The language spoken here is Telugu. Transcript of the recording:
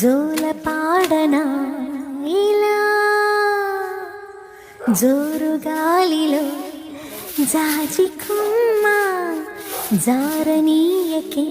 జోల పాడనా ఇలా? జోరు గాలిలో జాజి జారనీయకే